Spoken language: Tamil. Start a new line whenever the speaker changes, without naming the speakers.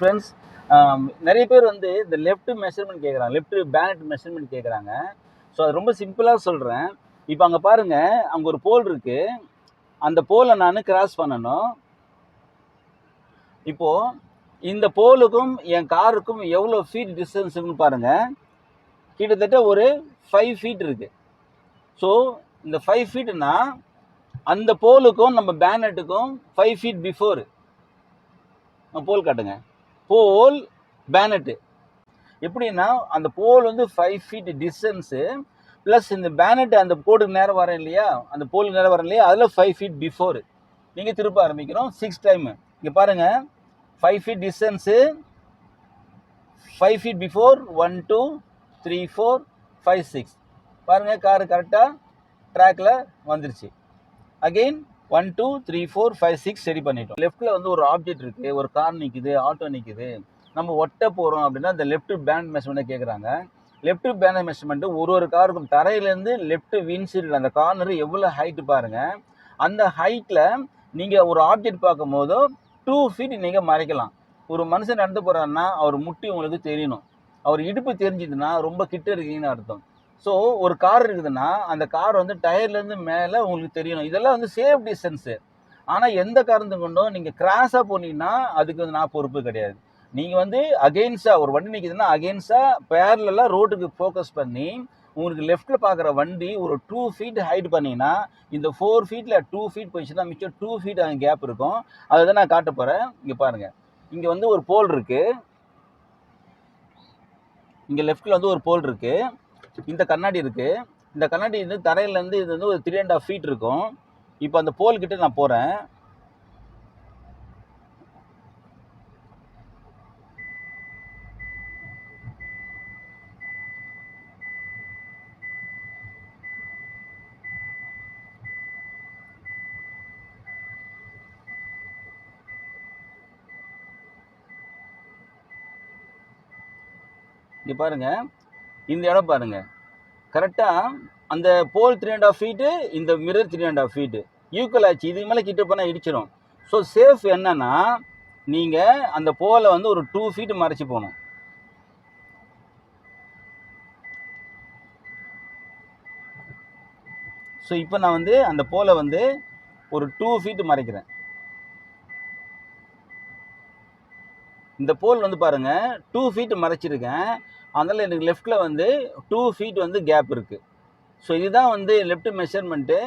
ஃப்ரெண்ட்ஸ் um, நிறைய பேர் வந்து இந்த லெஃப்ட் மெஷர்மெண்ட் கேட்குறாங்க லெஃப்ட் பேனட் மெஷர்மெண்ட் கேட்குறாங்க ஸோ அது ரொம்ப சிம்பிளாக சொல்கிறேன் இப்போ அங்கே பாருங்கள் அங்கே ஒரு போல் இருக்குது அந்த போலை நான் கிராஸ் பண்ணணும். இப்போது இந்த போலுக்கும் என் காருக்கும் எவ்வளோ ஃபீட் டிஸ்டன்ஸ் இருக்குன்னு பாருங்கள் கிட்டத்தட்ட ஒரு ஃபைவ் ஃபீட் இருக்குது ஸோ இந்த ஃபைவ் ஃபீட்னா அந்த போலுக்கும் நம்ம பேனட்டுக்கும் ஃபைவ் ஃபீட் பிஃபோர் போல் காட்டுங்க. Pole bonnet. எப்படின்னா அந்த போல் வந்து ஃபைவ் ஃபீட் டிஸ்டன்ஸு ப்ளஸ் இந்த பேனட் அந்த கோடுக்கு நேரம் வரேன் இல்லையா? அந்த போலுக்கு நேரம் வரேன் இல்லையா? அதில் ஃபைவ் ஃபீட் பிஃபோர் நீங்கள் திருப்ப ஆரம்பிக்கிறோம். சிக்ஸ் டைமு இங்கே பாருங்கள் five feet distance five feet before one two three four five six பாருங்கள் காரு கரெக்டாக ட்ராக்கில் வந்துருச்சு. Again one two three four five six சரி பண்ணிட்டோம். லெஃப்ட்டில் வந்து ஒரு ஆப்ஜெக்ட் இருக்குது ஒரு கார் நிற்குது ஆட்டோ நிற்குது நம்ம ஒட்ட போகிறோம் அப்படின்னா அந்த லெஃப்ட் பேண்ட் மெஷர்மெண்ட்டை கேட்குறாங்க லெஃப்ட் பேண்ட் மெஷர்மெண்ட்டு ஒரு ஒரு காருக்கும் தரையிலேருந்து லெஃப்ட் வின்சீல்டு அந்த கார்னர் எவ்வளோ ஹைட்டு பாருங்கள் அந்த ஹைட்டில் நீங்கள் ஒரு ஆப்ஜெக்ட் பார்க்கும்போது டூ ஃபீட் நீங்கள் மறைக்கலாம். ஒரு மனுஷன் நடந்து போகிறாருன்னா அவர் முட்டி உங்களுக்கு தெரியணும். அவர் இடுப்பு தெரிஞ்சுதுன்னா ரொம்ப கிட்ட இருக்கீங்கன்னு அர்த்தம். ஸோ ஒரு கார் இருக்குதுன்னா அந்த கார் வந்து டயர்லேருந்து மேலே உங்களுக்கு தெரியணும். இதெல்லாம் வந்து சேஃப் டிஸ்டன்ஸு ஆனால் எந்த காரணத்தை கொண்டும் நீங்கள் கிராஸாக போனீங்கன்னா அதுக்கு வந்து நான் பொறுப்பு கிடையாது. நீங்கள் வந்து அகெயின்ஸ்டாக ஒரு வண்டி நிற்கிதுன்னா அகெயின்ஸ்டாக பேரலெல்லாம் ரோட்டுக்கு ஃபோக்கஸ் பண்ணி உங்களுக்கு லெஃப்ட்டில் பார்க்குற வண்டி ஒரு டூ ஃபீட் ஹைட் பண்ணிங்கன்னா இந்த ஃபோர் ஃபீட்டில் டூ ஃபீட் போயிடுச்சுன்னா மிச்சம் டூ ஃபீட் அங்கே கேப் இருக்கும். அதை தான் நான் காட்ட போகிறேன் இங்கே பாருங்கள் இங்கே வந்து ஒரு போல் இருக்குது இங்கே லெஃப்ட்டில் வந்து ஒரு போல் இருக்குது இந்த கண்ணாடி இருக்குது இந்த கண்ணாடி வந்து தரையிலேருந்து இது வந்து ஒரு த்ரீ அண்ட் ஆஃப் ஃபீட் இருக்கும். இப்போ அந்த போல் கிட்ட நான் போகிறேன் இங்கே பாருங்க. இந்த இடம் பாருங்க. கரெக்டாக அந்த pole three and half feet இந்த mirror three and half feet equal ஆச்சு. இதுக்கு மேலே கிட்ட போனால் இடிச்சிடும் ஸோ சேஃப் என்னன்னா நீங்கள் அந்த போலை வந்து ஒரு டூ ஃபீட் மறைச்சி போகணும். ஸோ இப்போ நான் வந்து அந்த போலை வந்து ஒரு டூ ஃபீட் மறைக்கிறேன். இந்த போல் வந்து பாருங்க டூ ஃபீட் மறைச்சிருக்கேன். அதனால் எனக்கு லெஃப்ட்டில் வந்து டூ ஃபீட் வந்து கேப் இருக்குது ஸோ இதுதான் வந்து லெஃப்ட் மெஷர்மெண்ட்டு